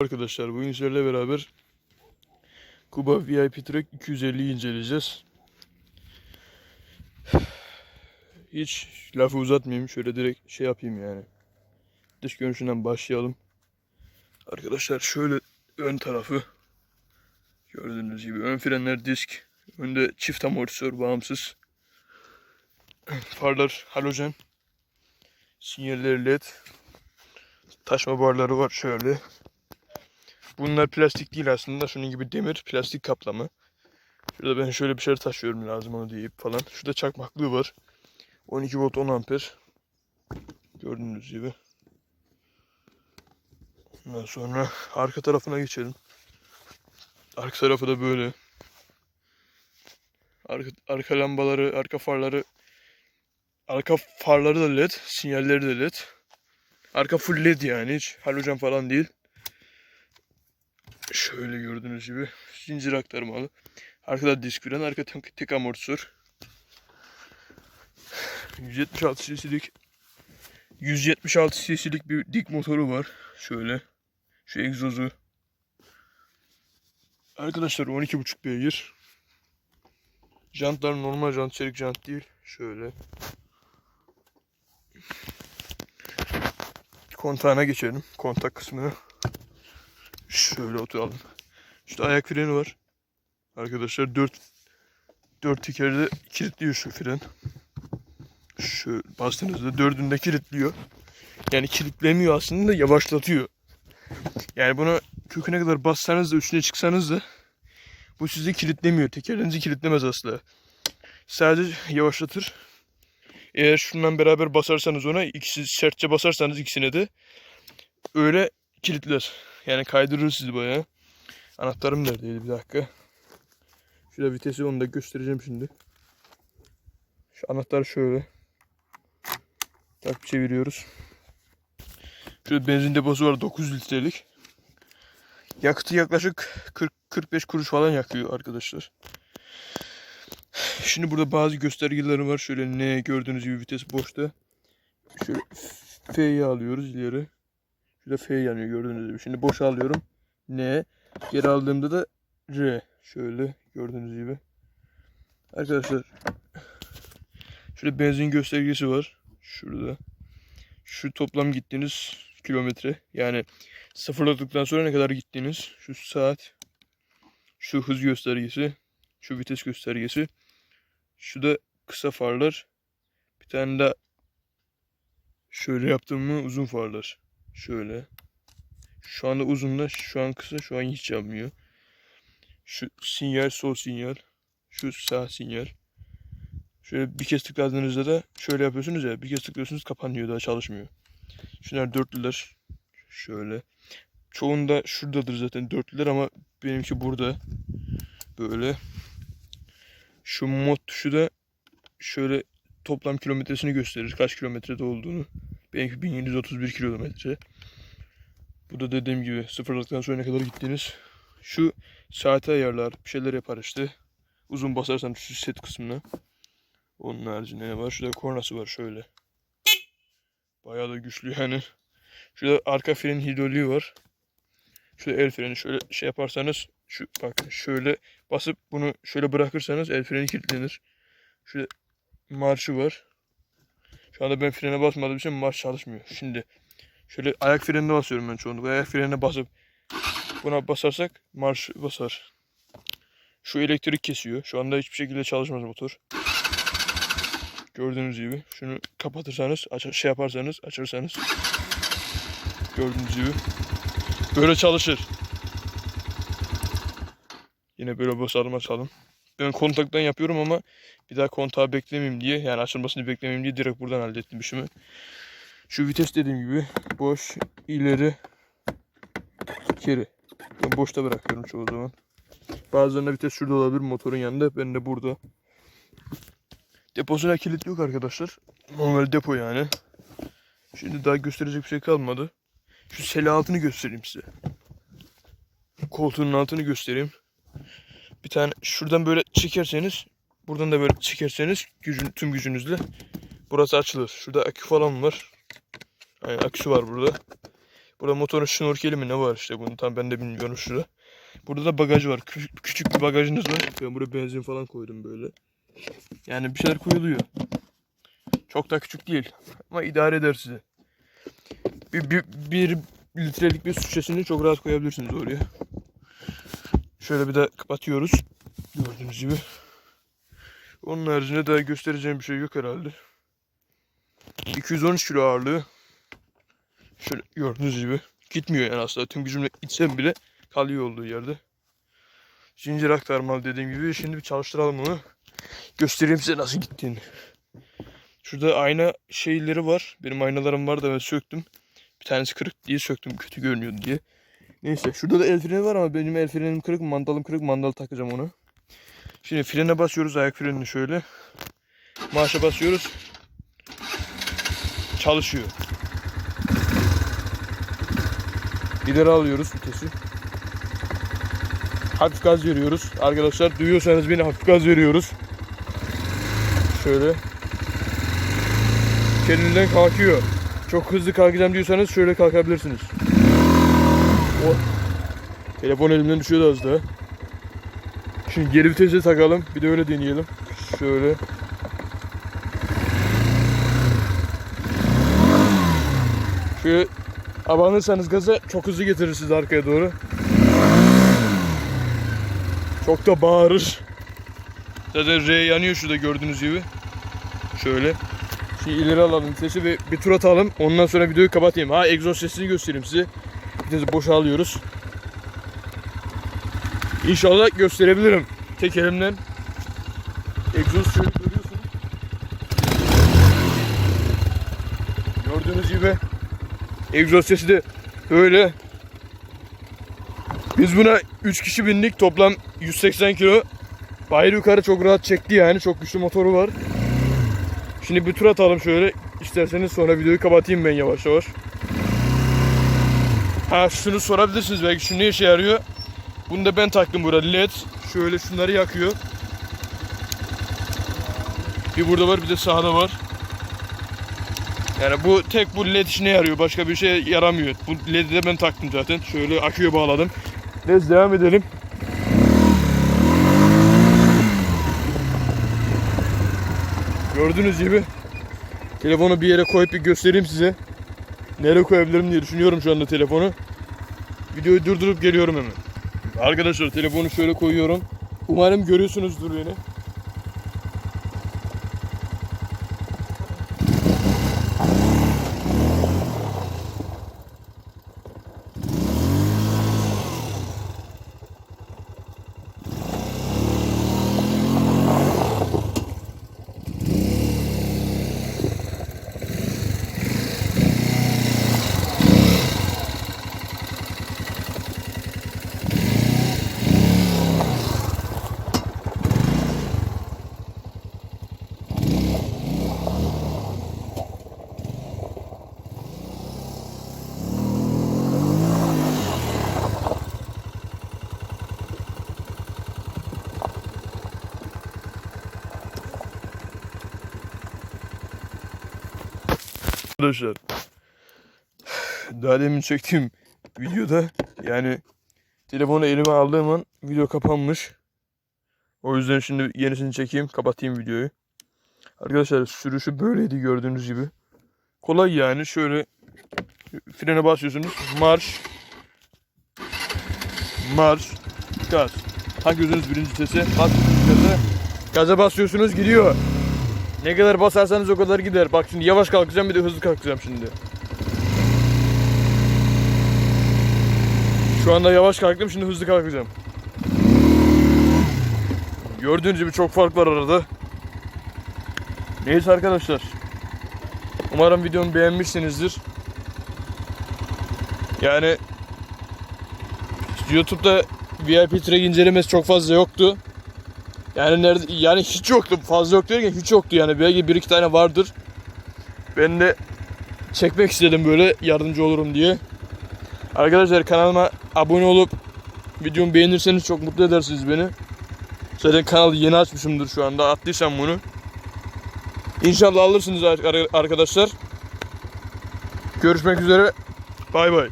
Arkadaşlar bugün sizlerle beraber Kuba VIP Track 250'yi inceleyeceğiz. Hiç lafı uzatmayayım. Şöyle direkt şey yapayım yani. Dış görünüşünden başlayalım. Arkadaşlar şöyle ön tarafı gördüğünüz gibi ön frenler disk. Önde çift amortisör bağımsız. Farlar halojen. Sinyalleri led. Taşma barları var şöyle. Bunlar plastik değil aslında. Şunun gibi demir plastik kaplama. Şurada ben şöyle bir şey taşıyorum lazım onu deyip falan. Şurada çakmaklığı var. 12 volt 10 amper. Gördüğünüz gibi. Ondan sonra arka tarafına geçelim. Arka tarafı da böyle. Arka, arka lambaları, arka farları arka farları da led, sinyalleri de led. Arka full led yani hiç halojen falan değil. Şöyle gördüğünüz gibi zincir aktarmalı. Arkada disk fren, arka tek, amortisör. 176 cc'lik 176 cc'lik bir dik motoru var. Şöyle. Şu egzozu. Arkadaşlar 12.5 beygir. Jantlar normal jant, çelik jant değil. Şöyle. Kontağına geçelim. Kontak kısmına. Şöyle oturalım. İşte ayak freni var. Arkadaşlar 4 4 tekerde kilitliyor şu fren. Şu bastığınızda dördünde kilitliyor. Yani kilitlemiyor aslında yavaşlatıyor. Yani bunu köküne kadar bassanız da üstüne çıksanız da bu sizi kilitlemiyor. Tekerlerinizi kilitlemez asla. Sadece yavaşlatır. Eğer şundan beraber basarsanız ona ikisi sertçe basarsanız ikisine de öyle kilitler. Yani kaydırır sizi bayağı. Anahtarım neredeydi bir dakika. Şurada vitesi onu da göstereceğim şimdi. Şu anahtar şöyle. Tak çeviriyoruz. Şurada benzin deposu var 9 litrelik. Yakıtı yaklaşık 40 45 kuruş falan yakıyor arkadaşlar. Şimdi burada bazı göstergeleri var. Şöyle ne gördüğünüz gibi vites boşta. Şöyle F'yi alıyoruz ileri. Şurada F yanıyor gördüğünüz gibi. Şimdi boşa alıyorum. N. Geri aldığımda da R. Şöyle gördüğünüz gibi. Arkadaşlar şurada benzin göstergesi var. Şurada. Şu toplam gittiğiniz kilometre. Yani sıfırladıktan sonra ne kadar gittiğiniz. Şu saat. Şu hız göstergesi. Şu vites göstergesi. Şu da kısa farlar. Bir tane de şöyle yaptım mı uzun farlar. Şöyle. Şu anda uzunla şu an kısa şu an hiç yapmıyor. Şu sinyal sol sinyal. Şu sağ sinyal. Şöyle bir kez tıkladığınızda da şöyle yapıyorsunuz ya bir kez tıklıyorsunuz kapanıyor daha çalışmıyor. Şunlar dörtlüler. Şöyle. Çoğunda şuradadır zaten dörtlüler ama benimki burada. Böyle. Şu mod tuşu da şöyle toplam kilometresini gösterir. Kaç kilometrede olduğunu. Benimki 1731 kilometre. Bu da dediğim gibi sıfırladıktan sonra ne kadar gittiğiniz. Şu saate ayarlar, bir şeyler yapar işte. Uzun basarsan şu set kısmına. Onun haricinde ne var? Şurada kornası var şöyle. Bayağı da güçlü yani. Şurada arka frenin hidroliği var. Şurada el freni şöyle şey yaparsanız şu bakın şöyle basıp bunu şöyle bırakırsanız el freni kilitlenir. Şurada marşı var. Şu anda ben frene basmadığım için marş çalışmıyor. Şimdi şöyle ayak frenine basıyorum ben çoğunlukla. Ayak frenine basıp buna basarsak marş basar. Şu elektrik kesiyor. Şu anda hiçbir şekilde çalışmaz motor. Gördüğünüz gibi. Şunu kapatırsanız, aç şey yaparsanız, açarsanız. Gördüğünüz gibi. Böyle çalışır. Yine böyle basalım açalım. Ben kontaktan yapıyorum ama bir daha kontağı beklemeyeyim diye yani açılmasını beklemeyeyim diye direkt buradan hallettim işimi. Şu vites dediğim gibi boş, ileri, geri. Ben boşta bırakıyorum çoğu zaman. Bazılarında vites şurada olabilir motorun yanında. Ben de burada. Deposuna kilit yok arkadaşlar. Normal depo yani. Şimdi daha gösterecek bir şey kalmadı. Şu seli altını göstereyim size. Koltuğun altını göstereyim. Bir tane şuradan böyle çekerseniz buradan da böyle çekerseniz gücün, tüm gücünüzle burası açılır. Şurada akü falan var. Yani aküsü var burada. Bunu Burada motorun şnorkeli mi ne var işte bunun tam ben de bilmiyorum şurada. Burada da bagaj var. Küçük, küçük bir bagajınız var. Ben buraya benzin falan koydum böyle. Yani bir şeyler koyuluyor. Çok da küçük değil. Ama idare eder size. Bir, bir, bir litrelik bir su şişesini çok rahat koyabilirsiniz oraya. Şöyle bir de kapatıyoruz. Gördüğünüz gibi. Onun haricinde daha göstereceğim bir şey yok herhalde. 213 kilo ağırlığı. Şöyle gördüğünüz gibi. Gitmiyor yani aslında. Tüm gücümle itsem bile kalıyor olduğu yerde. Zincir aktarmalı dediğim gibi. Şimdi bir çalıştıralım onu. Göstereyim size nasıl gittiğini. Şurada ayna şeyleri var. Benim aynalarım var da ben söktüm. Bir tanesi kırık diye söktüm. Kötü görünüyordu diye. Neyse şurada da el freni var ama benim el frenim kırık, mandalım kırık. Mandal takacağım onu. Şimdi frene basıyoruz ayak frenini şöyle. Marşa basıyoruz. Çalışıyor. İleri alıyoruz vitesi. Hafif gaz veriyoruz. Arkadaşlar duyuyorsanız beni hafif gaz veriyoruz. Şöyle. Kendinden kalkıyor. Çok hızlı kalkacağım diyorsanız şöyle kalkabilirsiniz. O. Telefon elimden düşüyordu az daha. Şimdi geri vitese takalım. Bir de öyle deneyelim. Şöyle. Şöyle abanırsanız gaza çok hızlı getirir sizi arkaya doğru. Çok da bağırır. Zaten R yanıyor şurada gördüğünüz gibi. Şöyle. Şimdi ileri alalım vitesi ve bir tur atalım. Ondan sonra videoyu kapatayım. Ha egzoz sesini göstereyim size. Vitesi boşa alıyoruz. İnşallah gösterebilirim. Tek elimden. Egzoz şöyle görüyorsunuz. Gördüğünüz gibi egzoz sesi de böyle. Biz buna 3 kişi bindik. Toplam 180 kilo. Bayır yukarı çok rahat çekti yani. Çok güçlü motoru var. Şimdi bir tur atalım şöyle. İsterseniz sonra videoyu kapatayım ben yavaş yavaş. Ha şunu sorabilirsiniz belki şu ne işe yarıyor? Bunu da ben taktım burada led. Şöyle şunları yakıyor. Bir burada var bir de sağda var. Yani bu tek bu led işine yarıyor. Başka bir şey yaramıyor. Bu led'i de ben taktım zaten. Şöyle aküye bağladım. Neyse devam edelim. Gördüğünüz gibi telefonu bir yere koyup bir göstereyim size. Nereye koyabilirim diye düşünüyorum şu anda telefonu. Videoyu durdurup geliyorum hemen. Arkadaşlar telefonu şöyle koyuyorum. Umarım görüyorsunuzdur beni. Arkadaşlar daha demin çektiğim videoda yani telefonu elime aldığım an video kapanmış. O yüzden şimdi yenisini çekeyim kapatayım videoyu. Arkadaşlar sürüşü böyleydi gördüğünüz gibi. Kolay yani şöyle frene basıyorsunuz marş marş gaz. Gözünüz birinci vitese bas gaza. Gaza basıyorsunuz gidiyor. Ne kadar basarsanız o kadar gider. Bak şimdi yavaş kalkacağım bir de hızlı kalkacağım şimdi. Şu anda yavaş kalktım şimdi hızlı kalkacağım. Gördüğünüz gibi çok fark var arada. Neyse arkadaşlar. Umarım videomu beğenmişsinizdir. Yani YouTube'da VIP track incelemesi çok fazla yoktu. Yani nerede yani hiç yoktu. Fazla yoktu derken hiç yoktu yani. Belki bir iki tane vardır. Ben de çekmek istedim böyle yardımcı olurum diye. Arkadaşlar kanalıma abone olup videomu beğenirseniz çok mutlu edersiniz beni. Zaten kanalı yeni açmışımdır şu anda. Attıysam bunu. İnşallah alırsınız ar- arkadaşlar. Görüşmek üzere. Bay bay.